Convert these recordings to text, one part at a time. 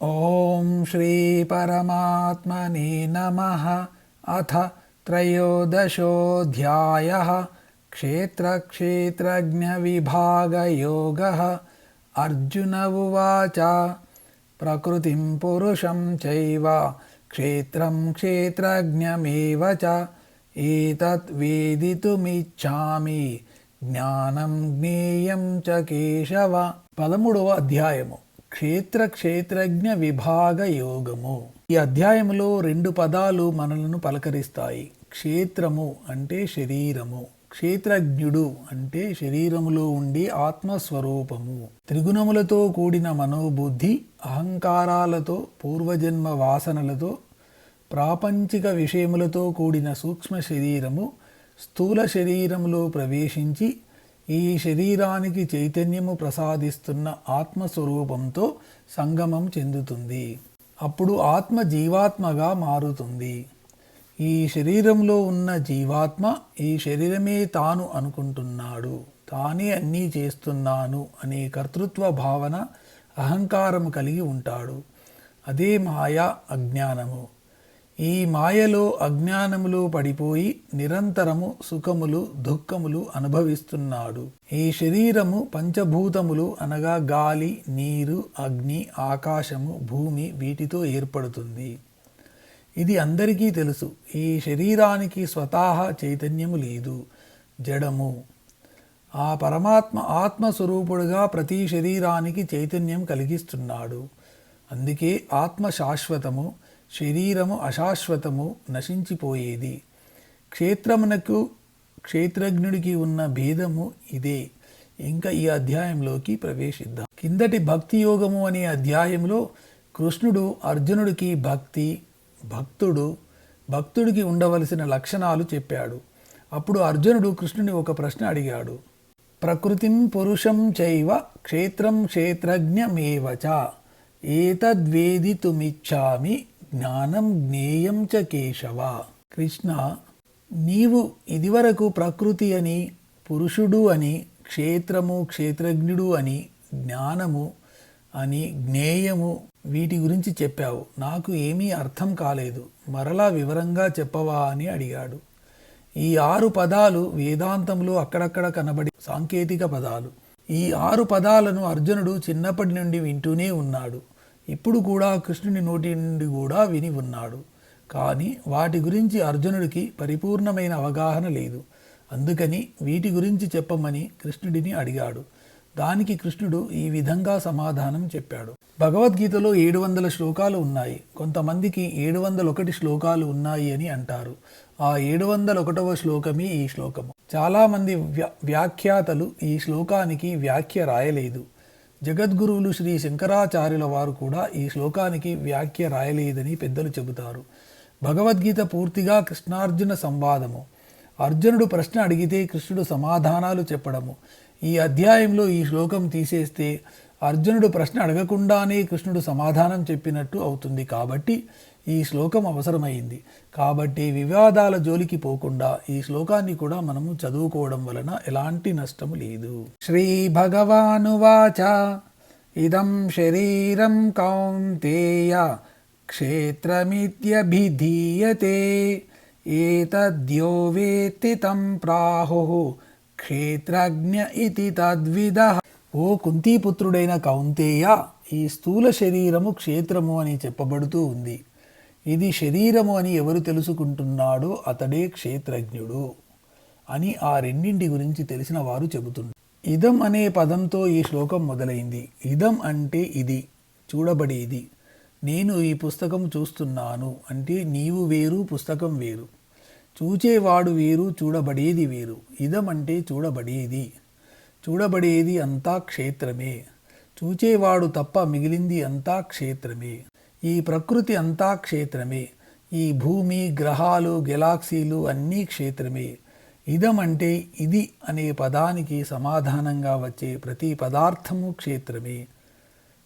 ॐ श्रीपरमात्मने नमः अथ त्रयोदशोऽध्यायः क्षेत्रक्षेत्रज्ञविभागयोगः अर्जुन उवाच प्रकृतिं पुरुषं चैव क्षेत्रं क्षेत्रज्ञमेव च एतत् వేదితుమిచ్చామి జ్ఞానం జ్ఞేయం చ కేశవ పదమూడవ అధ్యాయము క్షేత్ర క్షేత్రజ్ఞ విభాగ యోగము ఈ అధ్యాయములో రెండు పదాలు మనలను పలకరిస్తాయి. క్షేత్రము అంటే శరీరము. క్షేత్రజ్ఞుడు అంటే శరీరములో ఉండి ఆత్మస్వరూపము. త్రిగుణములతో కూడిన మనోబుద్ధి అహంకారాలతో పూర్వజన్మ వాసనలతో ప్రాపంచిక విషయములతో కూడిన సూక్ష్మ శరీరము స్థూల శరీరములో ప్రవేశించి ఈ శరీరానికి చైతన్యము ప్రసాదిస్తున్న ఆత్మస్వరూపంతో సంగమం చెందుతుంది. అప్పుడు ఆత్మ జీవాత్మగా మారుతుంది. ఈ శరీరంలో ఉన్న జీవాత్మ ఈ శరీరమే తాను అనుకుంటున్నాడు. తానే అన్నీ చేస్తున్నాను అనే కర్తృత్వ భావన అహంకారం కలిగి ఉంటాడు. అదే మాయా అజ్ఞానము. ఈ మాయలో అజ్ఞానములో పడిపోయి నిరంతరము సుఖములు దుఃఖములు అనుభవిస్తున్నాడు. ఈ శరీరము పంచభూతములు అనగా గాలి నీరు అగ్ని ఆకాశము భూమి వీటితో ఏర్పడుతుంది. ఇది అందరికీ తెలుసు. ఈ శరీరానికి స్వతహా చైతన్యము లేదు. జడము. ఆ పరమాత్మ ఆత్మస్వరూపుడుగా ప్రతి శరీరానికి చైతన్యం కలిగిస్తున్నాడు. అందుకే ఆత్మ శాశ్వతము. శరీరము అశాశ్వతము నశించిపోయేది. క్షేత్రమునకు క్షేత్రజ్ఞుడికి ఉన్న భేదము ఇదే. ఇంకా ఈ అధ్యాయంలోకి ప్రవేశిద్దాం. కిందటి భక్తి యోగము అనే అధ్యాయంలో కృష్ణుడు అర్జునుడికి భక్తి భక్తుడు భక్తుడికి ఉండవలసిన లక్షణాలు చెప్పాడు. అప్పుడు అర్జునుడు కృష్ణుని ఒక ప్రశ్న అడిగాడు. ప్రకృతిం పురుషం చైవ క్షేత్రం క్షేత్రజ్ఞమేవచ ఏతద్వేదితుమిచ్చామి? జ్ఞానం జ్ఞేయం చ కేశవ. కృష్ణ నీవు ఇదివరకు ప్రకృతి అని పురుషుడు అని క్షేత్రము క్షేత్రజ్ఞుడు అని జ్ఞానము అని జ్ఞేయము వీటి గురించి చెప్పావు. నాకు ఏమీ అర్థం కాలేదు. మరలా వివరంగా చెప్పవా అని అడిగాడు. ఈ ఆరు పదాలు వేదాంతంలో అక్కడక్కడ కనబడి సాంకేతిక పదాలు. ఈ ఆరు పదాలను అర్జునుడు చిన్నప్పటి నుండి వింటూనే ఉన్నాడు. ఇప్పుడు కూడా కృష్ణుని నోటి నుండి కూడా విని ఉన్నాడు. కానీ వాటి గురించి అర్జునుడికి పరిపూర్ణమైన అవగాహన లేదు. అందుకని వీటి గురించి చెప్పమని కృష్ణుడిని అడిగాడు. దానికి కృష్ణుడు ఈ విధంగా సమాధానం చెప్పాడు. భగవద్గీతలో ఏడు వందల శ్లోకాలు ఉన్నాయి. కొంతమందికి ఏడు వందల ఒకటి శ్లోకాలు ఉన్నాయి అని అంటారు. ఆ ఏడు వందల ఒకటవ శ్లోకమే ఈ శ్లోకము. చాలామంది వ్యా వ్యాఖ్యాతలు ఈ శ్లోకానికి వ్యాఖ్య రాయలేదు. జగద్గురువులు శ్రీ శంకరాచార్యుల వారు కూడా ఈ శ్లోకానికి వ్యాఖ్య రాయలేదని పెద్దలు చెబుతారు. భగవద్గీత పూర్తిగా కృష్ణార్జున సంవాదము. అర్జునుడు ప్రశ్న అడిగితే కృష్ణుడు సమాధానాలు చెప్పడము. ఈ అధ్యాయంలో ఈ శ్లోకం తీసేస్తే అర్జునుడు ప్రశ్న అడగకుండానే కృష్ణుడు సమాధానం చెప్పినట్టు అవుతుంది కాబట్టి ఈ శ్లోకం అవసరమైంది. కాబట్టి వివాదాల జోలికి పోకుండా ఈ శ్లోకాన్ని కూడా మనము చదువుకోవడం వలన ఎలాంటి నష్టము లేదు. శ్రీ భగవానువాచ ఇదం శరీరం కౌంతేయ క్షేత్రమిత్యభిధీయతే. ఏతద్యో వేత్తి తం ప్రాహు క్షేత్రజ్ఞ ఇది తద్విద. ఓ కుంతీపుత్రుడైన కౌంతేయ ఈ స్థూల శరీరము క్షేత్రము అని చెప్పబడుతూ ఉంది. ఇది శరీరము అని ఎవరు తెలుసుకుంటున్నాడో అతడే క్షేత్రజ్ఞుడు అని ఆ రెండింటి గురించి తెలిసిన వారు చెబుతున్నారు. ఇదం అనే పదంతో ఈ శ్లోకం మొదలైంది. ఇదం అంటే ఇది చూడబడేది. నేను ఈ పుస్తకం చూస్తున్నాను అంటే నీవు వేరు పుస్తకం వేరు. చూచేవాడు వేరు చూడబడేది వేరు. ఇదం అంటే చూడబడేది. చూడబడేది అంతా క్షేత్రమే. చూచేవాడు తప్ప మిగిలింది అంతా క్షేత్రమే. ఈ ప్రకృతి అంతా క్షేత్రమే. ఈ భూమి గ్రహాలు గెలాక్సీలు అన్నీ క్షేత్రమే. ఇదం అంటే ఇది అనే పదానికి సమాధానంగా వచ్చే ప్రతి పదార్థము క్షేత్రమే.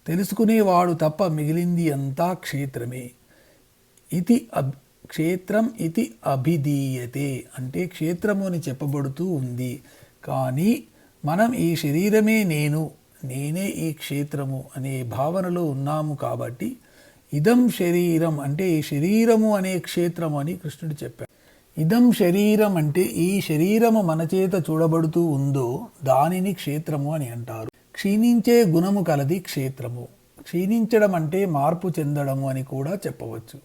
తెలుసుకునేవాడు తప్ప మిగిలింది అంతా క్షేత్రమే. ఇది అబ్ క్షేత్రం ఇది అభిధీయతే అంటే క్షేత్రము అని చెప్పబడుతూ ఉంది. కానీ మనం ఈ శరీరమే నేను నేనే ఈ క్షేత్రము అనే భావనలో ఉన్నాము కాబట్టి ఇదం శరీరం అంటే ఈ శరీరము అనే క్షేత్రము అని కృష్ణుడు చెప్పాడు. ఇదం శరీరం అంటే ఈ శరీరము మన చేత చూడబడుతూ ఉందో దానిని క్షేత్రము అని అంటారు. క్షీణించే గుణము కలది క్షేత్రము. క్షీణించడం అంటే మార్పు చెందడము అని కూడా చెప్పవచ్చు.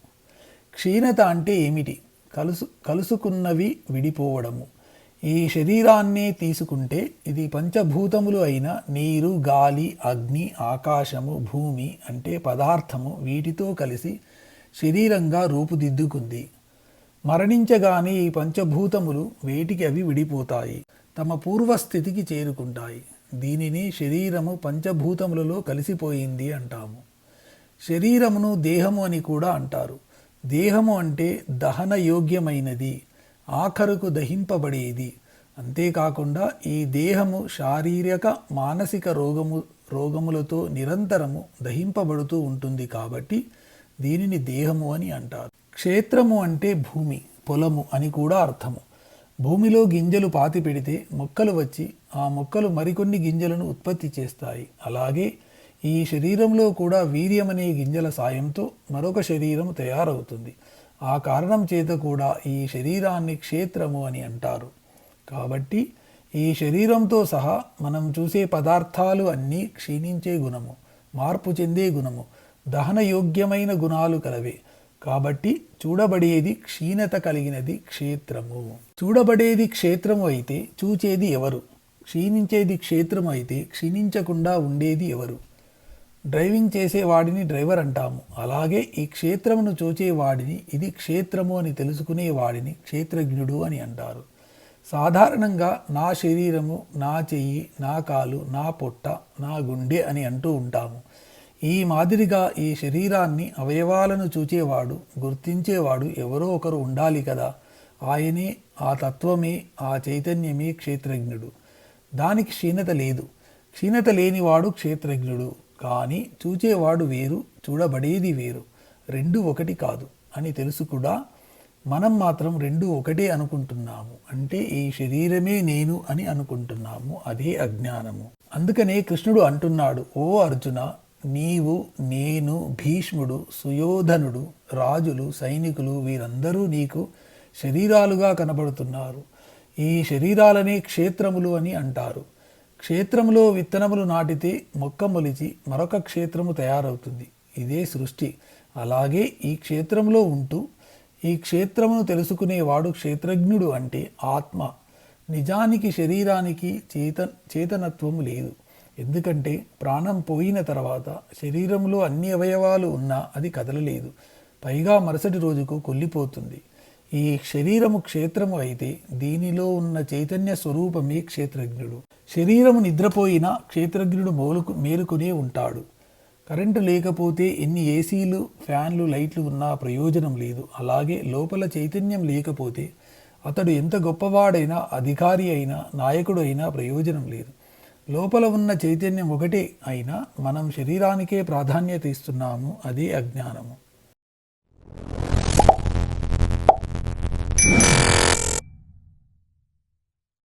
క్షీణత అంటే ఏమిటి? కలుసు కలుసుకున్నవి విడిపోవడము. ఈ శరీరాన్నే తీసుకుంటే ఇది పంచభూతములు అయిన నీరు గాలి అగ్ని ఆకాశము భూమి అంటే పదార్థము వీటితో కలిసి శరీరంగా రూపుదిద్దుకుంది. మరణించగానే ఈ పంచభూతములు వేటికి అవి విడిపోతాయి తమ పూర్వస్థితికి చేరుకుంటాయి. దీనిని శరీరము పంచభూతములలో కలిసిపోయింది అంటాము. శరీరమును దేహము అని కూడా అంటారు. దేహము అంటే దహన యోగ్యమైనది ఆఖరుకు దహింపబడేది. అంతేకాకుండా ఈ దేహము శారీరక మానసిక రోగము రోగములతో నిరంతరము దహింపబడుతూ ఉంటుంది కాబట్టి దీనిని దేహము అని అంటారు. క్షేత్రము అంటే భూమి పొలము అని కూడా అర్థము. భూమిలో గింజలు పాతి పెడితే మొక్కలు వచ్చి ఆ మొక్కలు మరికొన్ని గింజలను ఉత్పత్తి చేస్తాయి. అలాగే ఈ శరీరంలో కూడా వీర్యమనే గింజల సాయంతో మరొక శరీరం తయారవుతుంది. ఆ కారణం చేత కూడా ఈ శరీరాన్ని క్షేత్రము అని అంటారు. కాబట్టి ఈ శరీరంతో సహా మనం చూసే పదార్థాలు అన్నీ క్షీణించే గుణము మార్పు చెందే గుణము దహనయోగ్యమైన గుణాలు కలవే. కాబట్టి చూడబడేది క్షీణత కలిగినది క్షేత్రము. చూడబడేది క్షేత్రము అయితే చూచేది ఎవరు? క్షీణించేది క్షేత్రము అయితే క్షీణించకుండా ఉండేది ఎవరు? డ్రైవింగ్ చేసేవాడిని డ్రైవర్ అంటాము. అలాగే ఈ క్షేత్రమును చూచేవాడిని ఇది క్షేత్రము అని తెలుసుకునేవాడిని క్షేత్రజ్ఞుడు అని అంటారు. సాధారణంగా నా శరీరము నా చెయ్యి నా కాలు నా పొట్ట నా గుండె అని అంటూ ఉంటాము. ఈ మాదిరిగా ఈ శరీరాన్ని అవయవాలను చూచేవాడు గుర్తించేవాడు ఎవరో ఒకరు ఉండాలి కదా. ఆయనే ఆ తత్వమే ఆ చైతన్యమే క్షేత్రజ్ఞుడు. దానికి క్షీణత లేదు. క్షీణత లేనివాడు క్షేత్రజ్ఞుడు. కానీ చూచేవాడు వేరు చూడబడేది వేరు. రెండు ఒకటి కాదు అని తెలుసు కూడా మనం మాత్రం రెండు ఒకటే అనుకుంటున్నాము. అంటే ఈ శరీరమే నేను అని అనుకుంటున్నాము. అదే అజ్ఞానము. అందుకనే కృష్ణుడు అంటున్నాడు ఓ అర్జున నీవు నేను భీష్ముడు సుయోధనుడు రాజులు సైనికులు వీరందరూ నీకు శరీరాలుగా కనబడుతున్నారు. ఈ శరీరాలనే క్షేత్రములు అని అంటారు. క్షేత్రములో విత్తనములు నాటితే మొక్క మొలిచి మరొక క్షేత్రము తయారవుతుంది. ఇదే సృష్టి. అలాగే ఈ క్షేత్రంలో ఉంటూ ఈ క్షేత్రమును తెలుసుకునేవాడు క్షేత్రజ్ఞుడు అంటే ఆత్మ. నిజానికి శరీరానికి చేత చేతనత్వము లేదు. ఎందుకంటే ప్రాణం పోయిన తర్వాత శరీరంలో అన్ని అవయవాలు ఉన్నా అది కదలలేదు. పైగా మరుసటి రోజుకు కొల్లిపోతుంది. ఈ శరీరము క్షేత్రము అయితే దీనిలో ఉన్న చైతన్య స్వరూపమే క్షేత్రజ్ఞుడు. శరీరము నిద్రపోయినా క్షేత్రజ్ఞుడు మోలుకు మేలుకునే ఉంటాడు. కరెంటు లేకపోతే ఎన్ని ఏసీలు ఫ్యాన్లు లైట్లు ఉన్నా ప్రయోజనం లేదు. అలాగే లోపల చైతన్యం లేకపోతే అతడు ఎంత గొప్పవాడైనా అధికారి అయినా నాయకుడు అయినా ప్రయోజనం లేదు. లోపల ఉన్న చైతన్యం ఒకటే అయినా మనం శరీరానికే ప్రాధాన్యత ఇస్తున్నాము అదే అజ్ఞానము.